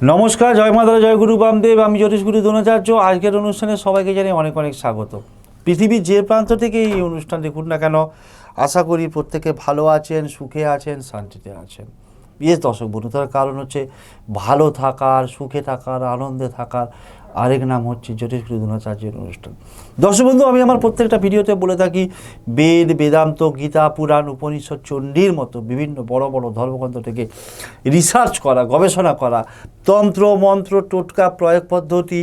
নমস্কার, জয় মাতারা জয় গুরু বামদেব। আমি জ্যোতিষগুরু দ্রোণাচার্য। আজকের অনুষ্ঠানে সবাইকে জানি অনেক অনেক স্বাগত। পৃথিবীর যে প্রান্ত থেকে এই অনুষ্ঠান দেখুন না কেন, আশা করি প্রত্যেকে ভালো আছেন, সুখে আছেন, শান্তিতে আছেন। ইয়ে দর্শক বন্ধু তার কারণ হচ্ছে ভালো থাকার, সুখে থাকার, আনন্দে থাকার আরেক নাম হচ্ছে জ্যোতিষ দ্রোণাচার্যের অনুষ্ঠান। দর্শক বন্ধু, আমি আমার প্রত্যেকটা ভিডিওতে বলে থাকি, বেদ, বেদান্ত, গীতা, পুরাণ, উপনিষদ, চণ্ডীর মতো বিভিন্ন বড় বড় ধর্মগ্রন্থ থেকে রিসার্চ করা, গবেষণা করা, তন্ত্র, মন্ত্র, টোটকা, প্রয়োগ পদ্ধতি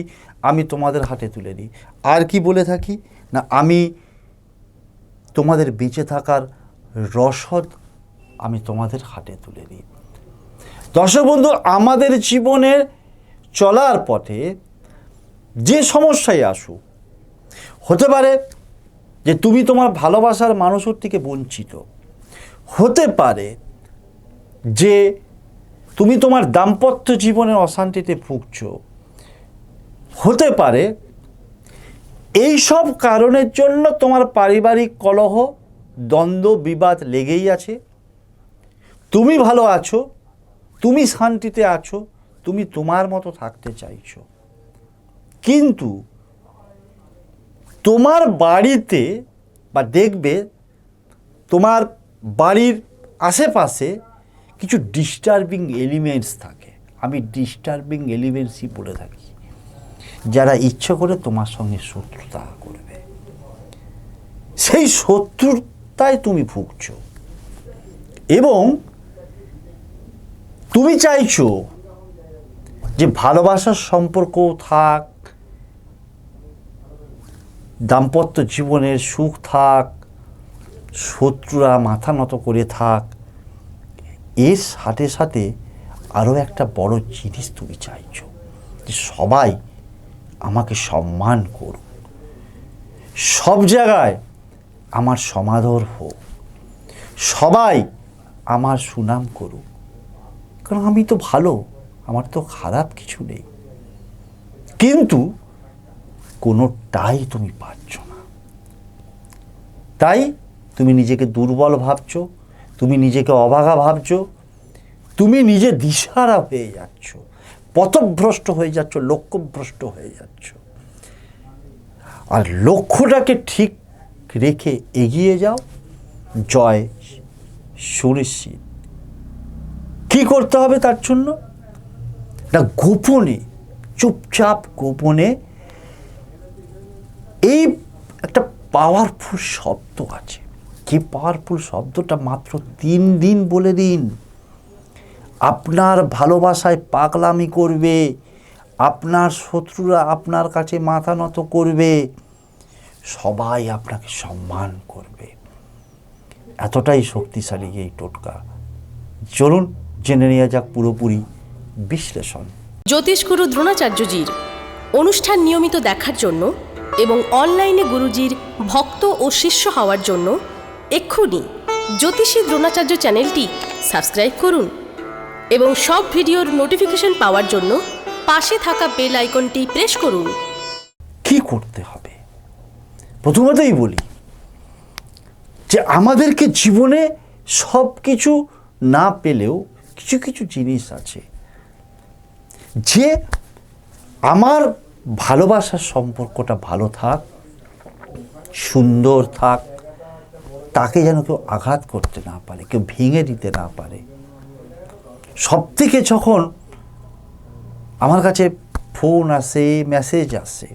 আমি তোমাদের হাতে তুলে দিই। আর কি বলে থাকি? না, আমি তোমাদের বেঁচে থাকার রসদ আমি তোমাদের হাতে তুলে দিই। দর্শক বন্ধু, আমাদের জীবনের চলার পথে যে সমস্যায় আসুক হতে পারে যে তুমি তোমার ভালোবাসার মানুষের থেকে বঞ্চিত। হতে পারে যে তুমি তোমার দাম্পত্য জীবনের অশান্তিতে ভুগছ। হতে পারে এই সব কারণের জন্য তোমার পারিবারিক কলহ, দ্বন্দ্ব, বিবাদ লেগেই আছে। তুমি ভালো আছো, তুমি শান্তিতে আছো, তুমি তোমার মতো থাকতে চাইছো। কিন্তু তোমার বাড়িতে বা দেখবে তোমার বাড়ির আশেপাশে কিছু ডিস্টার্বিং এলিমেন্টস থাকে। আমি ডিস্টার্বিং এলিমেন্টসই বলে থাকি। যারা ইচ্ছে করে তোমার সঙ্গে শত্রুতা করবে। সেই শত্রুতায় তুমি ভুগছ। এবং তুমি চাইছো যে ভালোবাসার সম্পর্ক থাক দাম্পত্য জীবনের সুখ থাক, শত্রুরা মাথা নত করে থাক, এর সাথে সাথে আরও একটা বড় জিনিস তুমি চাইছ, যে সবাই আমাকে সম্মান করুক। সব জায়গায় আমার সমাদর হোক। সবাই আমার সুনাম করুক। কারণ আমি তো ভালো, আমার তো খারাপ কিছু নেই। কিন্তু কোনোটাই তুমি পাচ্ছ না। তাই তুমি নিজেকে দুর্বল ভাবছ, তুমি নিজেকে অবাগা ভাবছ, তুমি নিজে দিশারা হয়ে যাচ্ছ, পথভ্রষ্ট হয়ে যাচ্ছ, লক্ষ্যভ্রষ্ট হয়ে যাচ্ছ। আর লক্ষ্যটাকে ঠিক রেখে এগিয়ে যাও। জয় সুনিশ্চিত। কি করতে হবে তার জন্য? না, গোপনে, চুপচাপ গোপনে এই একটা পাওয়ারফুল শব্দ আছে। যে পাওয়ারফুল শব্দটা? মাত্র তিন দিন বলে দিন। আপনার ভালোবাসায় পাগলামি করবে। আপনার শত্রুরা আপনার কাছে মাথা নত করবে। সবাই আপনাকে সম্মান করবে। এতটাই শক্তিশালী এই টোটকা। চলুন, জেনে নেওয়া যাক পুরোপুরি বিশ্লেষণ। জ্যোতিষগুরু দ্রোণাচার্যজির অনুষ্ঠান নিয়মিত দেখার জন্য এবং অনলাইনে গুরুজির ভক্ত ও শিষ্য হওয়ার জন্য এক্ষুনি জ্যোতিষী দ্রোণাচার্য চ্যানেলটি সাবস্ক্রাইব করুন এবং সব ভিডিওর নোটিফিকেশন পাওয়ার জন্য পাশে থাকা বেল আইকনটি প্রেস করুন। কি করতে হবে? প্রথমতই বলি যে আমাদেরকে জীবনে সব কিছু না পেলেও কিছু কিছু জিনিস আছে যে আমার ভালোবাসার সম্পর্কটা ভালো থাক, সুন্দর থাক, তাকে যেন কেউ আঘাত করতে না পারে, কেউ ভেঙে দিতে না পারে। সব থেকে যখন আমার কাছে ফোন আসে মেসেজ আসে,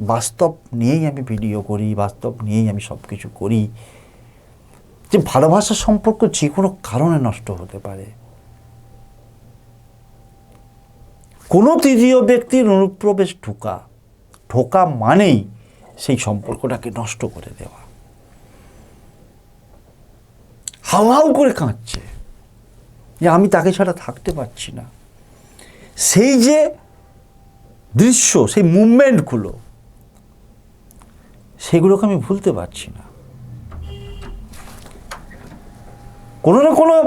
বাস্তব নিয়েই আমি ভিডিও করি, বাস্তব নিয়েই আমি সব কিছু করি, যে ভালোবাসার সম্পর্ক যে কোনো কারণে নষ্ট হতে পারে। কোনো তৃতীয় ব্যক্তির অনুপ্রবেশ ঢোকা ঢোকা মানেই সেই সম্পর্কটাকে নষ্ট করে দেওয়া। হাউ হাউ করে কাঁদছে যে আমি তাকে ছাড়া থাকতে পারছি না। সেই যে দৃশ্য, সেই মুভমেন্টগুলো, সেগুলোকে আমি ভুলতে পারছি না। কোনো না কোনো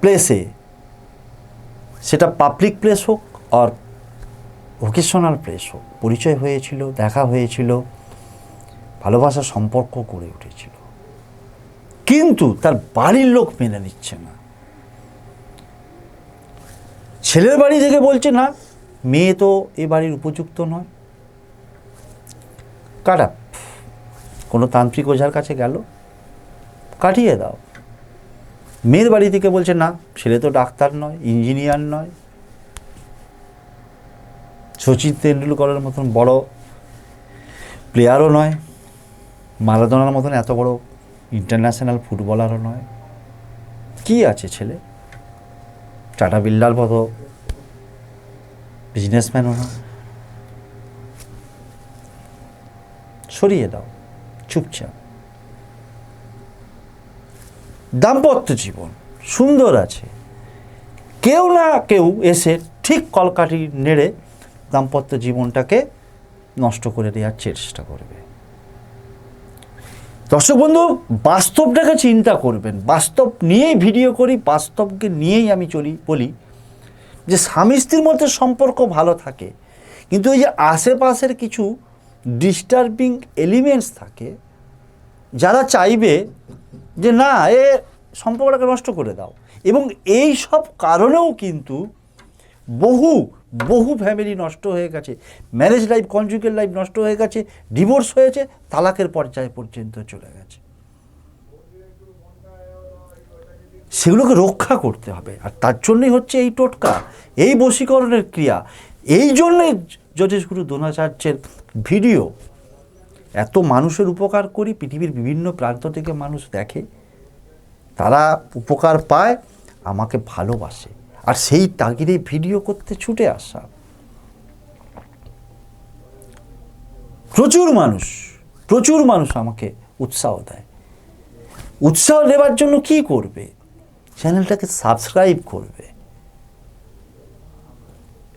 প্লেসে সেটা পাবলিক প্লেস হোক আর ভোকেশনাল প্লেস হোক। পরিচয় হয়েছিল, দেখা হয়েছিল, ভালোবাসার সম্পর্ক গড়ে উঠেছিল। কিন্তু তার বাড়ির লোক মেনে নিচ্ছে না। ছেলের বাড়ি থেকে বলছে, না, মেয়ে তো এ বাড়ির উপযুক্ত নয়। কাটা, কোনো তান্ত্রিক ওঝার কাছে গেল। কাটিয়ে দাও। মেয়ের বাড়ি থেকে বলছে, না, ছেলে তো ডাক্তার নয়, ইঞ্জিনিয়ার নয়। সচিন তেন্ডুলকরের মতন বড় প্লেয়ারও নয়, মারাদোনার মতন এত বড় ইন্টারন্যাশনাল ফুটবলারও নয়। কি আছে ছেলে? টাটা বিল্লার মতো বিজনেসম্যানও না সরিয়ে দাও, চুপচাপ। দাম্পত্য জীবন সুন্দর আছে। কেউ না কেউ এসে ঠিক কলকাঠি নেড়ে দাম্পত্য জীবনটাকে নষ্ট করে দেওয়ার চেষ্টা করবে। দর্শক বন্ধু, বাস্তবটাকে চিন্তা করবেন। বাস্তব নিয়েই ভিডিও করি, বাস্তবকে নিয়েই আমি চলি, বলি যে স্বামী স্ত্রীর মধ্যে সম্পর্ক ভালো থাকে, কিন্তু এই যে আশেপাশের কিছু ডিস্টার্বিং এলিমেন্টস থাকে, যারা চাইবে যে না, এ সম্পর্কটাকে নষ্ট করে দাও। এবং এই সব কারণেও কিন্তু বহু বহু ফ্যামিলি নষ্ট হয়ে গেছে। ম্যারেজ লাইফ কনজুগেল লাইফ নষ্ট হয়ে গেছে ডিভোর্স হয়েছে, তালাকের পর্যায়ে পর্যন্ত চলে গেছে। সেগুলোকে রক্ষা করতে হবে। আর তার জন্যই হচ্ছে এই টোটকা, এই বশীকরণের ক্রিয়া। এই জন্যে জ্যোতিষগুরু দ্রোণাচার্যের ভিডিও এত মানুষের উপকার করি, পৃথিবীর বিভিন্ন প্রান্ত থেকে মানুষ দেখে, তারা উপকার পায়, আমাকে ভালোবাসে। আর সেই তাগিদে ভিডিও করতে ছুটে আসা। প্রচুর মানুষ প্রচুর মানুষ আমাকে উৎসাহ দেয়। উৎসাহ দেওয়ার জন্য কি করবে? চ্যানেলটাকে সাবস্ক্রাইব করবে।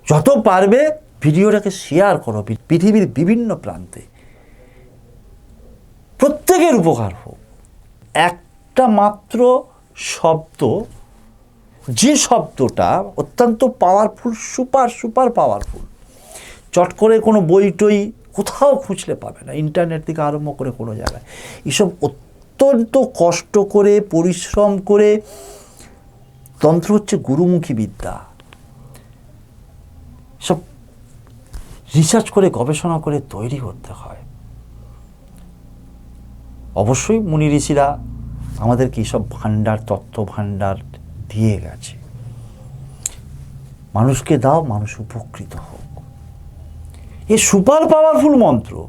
যত পারবে, ভিডিওটাকে শেয়ার করো। পৃথিবীর বিভিন্ন প্রান্তে। প্রত্যেকের উপকার হোক। একটা মাত্র শব্দ, যে শব্দটা অত্যন্ত পাওয়ারফুল সুপার সুপার পাওয়ারফুল চট করে কোনো বই টই কোথাও খুঁজলে পাবে না ইন্টারনেট থেকে আরম্ভ করে কোনো জায়গায়। এসব অত্যন্ত কষ্ট করে, পরিশ্রম করে, তন্ত্র হচ্ছে গুরুমুখী বিদ্যা। সব রিসার্চ করে, গবেষণা করে তৈরি করতে হয়। অবশ্যই মুনি ঋষিরা আমাদেরকে এইসব ভাণ্ডার তত্ত্ব ভাণ্ডার দিয়ে গেছে। মানুষকে দাও, মানুষ উপকৃত হোক। এ সুপার পাওয়ারফুল মন্ত্র।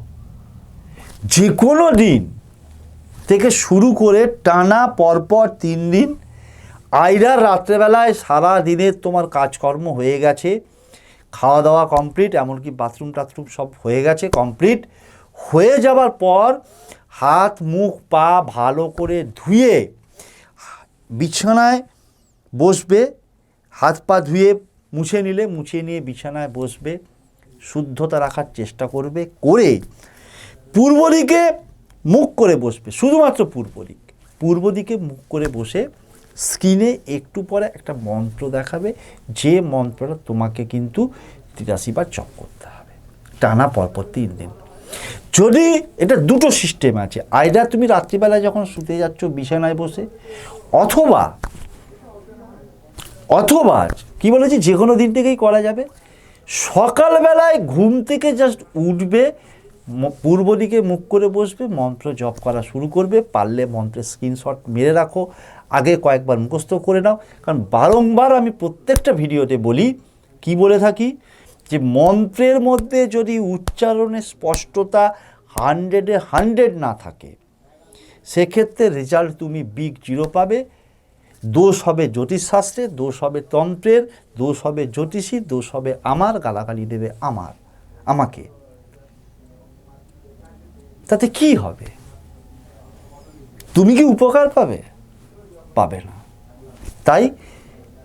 যে কোনো দিন থেকে শুরু করে টানা পরপর তিন দিন আইরার রাত্রেবেলায় সারা দিনের তোমার কাজকর্ম হয়ে গেছে। খাওয়া দাওয়া কমপ্লিট, এমনকি বাথরুম টাথরুম সব হয়ে গেছে কমপ্লিট। হয়ে যাবার পর হাত, মুখ, পা ভালো করে ধুয়ে বিছানায় বসবে। হাত, পা ধুয়ে মুছে নিলে, মুছে নিয়ে বিছানায় বসবে। শুদ্ধতা রাখার চেষ্টা করবে, করে পূর্ব দিকে মুখ করে বসবে। শুধুমাত্র পূর্ব দিক। পূর্ব দিকে মুখ করে বসে স্ক্রিনে একটু পরে একটা মন্ত্র দেখাবে। যে মন্ত্রটা তোমাকে কিন্তু তিরাশি বার করতে হবে। টানা পরপর তিন দিন। যদি এটা দুটো সিস্টেম আছে আইদার তুমি রাত্রিবেলায় যখন শুতে যাচ্ছ বিছানায় বসে, অথবা অথবা কি বলেছি যে কোনো দিন থেকেই করা যাবে, সকালবেলায় ঘুম থেকে জাস্ট উঠবে পূর্ব দিকে মুখ করে বসবে, মন্ত্র জপ করা শুরু করবে, পারলে মন্ত্রের স্ক্রিনশট মেরে রাখো, আগে কয়েকবার মুখস্থ করে নাও, কারণ বারংবার আমি প্রত্যেকটা ভিডিওতে বলি, কি বলে থাকি যে মন্ত্রের মধ্যে যদি উচ্চারণের স্পষ্টতা হান্ড্রেডে হান্ড্রেড না থাকে, সেক্ষেত্রে রেজাল্ট তুমি বিগ জিরো পাবে। দোষ হবে জ্যোতিষশাস্ত্রের দোষ হবে তন্ত্রের, দোষ হবে জ্যোতিষী, দোষ হবে আমার, গালাগালি দেবে আমার, আমাকে। তাতে কি হবে? তুমি কি উপকার পাবে? পাবে না। তাই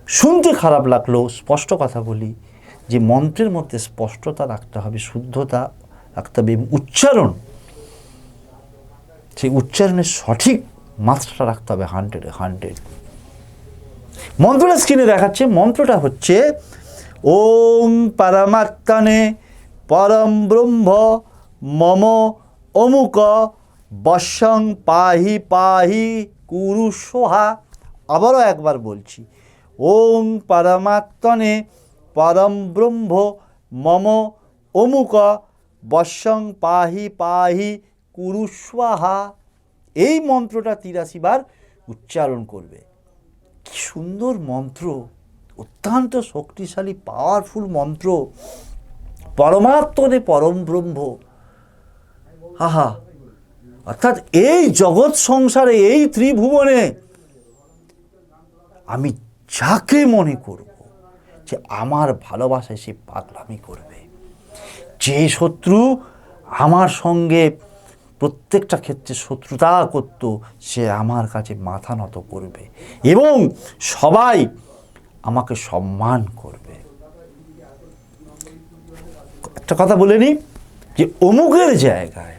শুনতে খারাপ লাগলেও স্পষ্ট কথা বলি যে মন্ত্রের মধ্যে স্পষ্টতা রাখতে হবে, শুদ্ধতা রাখতে হবে এবং উচ্চারণ, সেই উচ্চারণের সঠিক মাত্রাটা রাখতে হবে হান্ড্রেডে, হান্ড্রেড। মন্ত্রটা স্ক্রিনে দেখাচ্ছে, মন্ত্রটা হচ্ছে, ওম পরমাত্মনে পরম ব্রহ্ম মম অমুক বশং পাহি পাহি কুরু সোহা আবারও একবার বলছি, ওম পরমাত্মনে পরম ব্রহ্ম মম অমুক বশ্যং পাহি পাহি কুরুস্বাহা এই মন্ত্রটা তিরাশি বার উচ্চারণ করবে। কি সুন্দর মন্ত্র, অত্যন্ত শক্তিশালী পাওয়ারফুল মন্ত্র। পরমাত্মনে পরম ব্রহ্ম। আহা, অর্থাৎ এই জগৎ সংসারে, এই ত্রিভুবনে আমি যাকে মনে করব যে আমার ভালোবাসায় সে পাগলামি করবে। যে শত্রু আমার সঙ্গে প্রত্যেকটা ক্ষেত্রে শত্রুতা করত, সে আমার কাছে মাথা নত করবে এবং সবাই আমাকে সম্মান করবে। একটা কথা বলে নিই যে অমুকের জায়গায়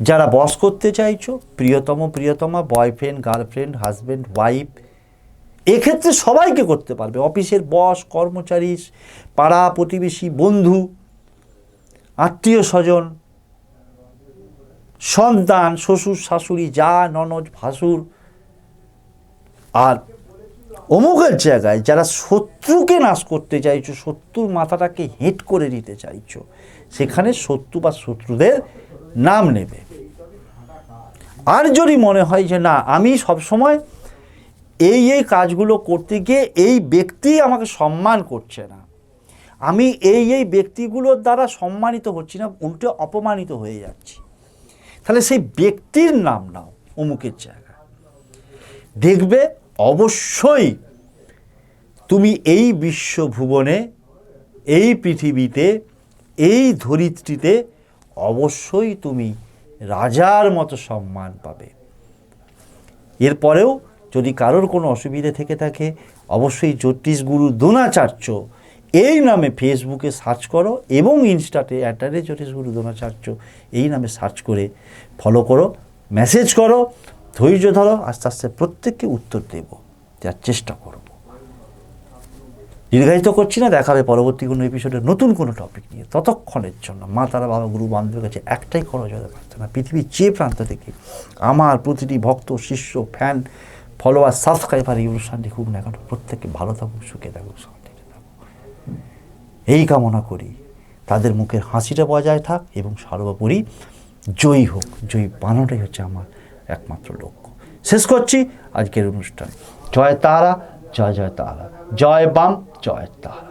যারা বস করতে চাইছো, প্রিয়তম, প্রিয়তমা বয়ফ্রেন্ড গার্লফ্রেন্ড হাজব্যান্ড ওয়াইফ এক্ষেত্রে সবাইকে করতে পারবে। অফিসের বস, কর্মচারী, পাড়া প্রতিবেশী, বন্ধু, আত্মীয় স্বজন, সন্তান, শ্বশুর, শাশুড়ি, যা, ননদ, ভাসুর। আর অমুকের জায়গায় যারা শত্রুকে নাশ করতে চাইছো, শত্রুর মাথাটাকে হেঁট করে দিতে চাইছো, সেখানে শত্রু বা শত্রুদের নাম নেবে। আর যদি মনে হয় যে না, আমি সবসময় এই এই কাজগুলো করতে গিয়ে এই ব্যক্তি আমাকে সম্মান করছে না। আমি এই এই ব্যক্তিগুলোর দ্বারা সম্মানিত হচ্ছি না, উল্টে অপমানিত হয়ে যাচ্ছি। তাহলে সেই ব্যক্তির নাম নাও অমুকের জায়গায় দেখবে অবশ্যই তুমি এই বিশ্বভুবনে, এই পৃথিবীতে, এই ধরিত্রীতে অবশ্যই তুমি রাজার মতো সম্মান পাবে। এরপরেও যদি কারোর কোনো অসুবিধে থেকে থাকে, অবশ্যই জ্যোতিষ গুরু দ্রোণাচার্য এই নামে ফেসবুকে সার্চ করো এবং ইনস্টাতে অ্যাটারে জ্যোতিষ গুরু দ্রোণাচার্য এই নামে সার্চ করে ফলো করো মেসেজ করো, ধৈর্য ধরো, আস্তে আস্তে প্রত্যেককে উত্তর দেব যার চেষ্টা করব। দীর্ঘায়িত করছি না, দেখাবে পরবর্তী কোনো এপিসোডে নতুন কোনো টপিক নিয়ে। ততক্ষণের জন্য মা, তারা, বাবা, গুরু, বান্ধবের কাছে একটাই করা যেতে পারছে না পৃথিবীর যে প্রান্ত থেকে আমার প্রতিটি ভক্ত, শিষ্য ফ্যান ফলোয়ার সাবস্ক্রাইবার এই অনুষ্ঠানটি খুব না, কারণ প্রত্যেককে ভালো থাকুক, সুখে থাকুক, শান্তিতে থাকুক। এই কামনা করি। তাদের মুখের হাসিটা বজায় থাক এবং সর্বোপরি জয়ী হোক। জয়ী বানানোটাই হচ্ছে আমার একমাত্র লক্ষ্য। শেষ করছি আজকের অনুষ্ঠান। জয় তারা, জয় জয় তারা। জয় বাম, জয় তারা।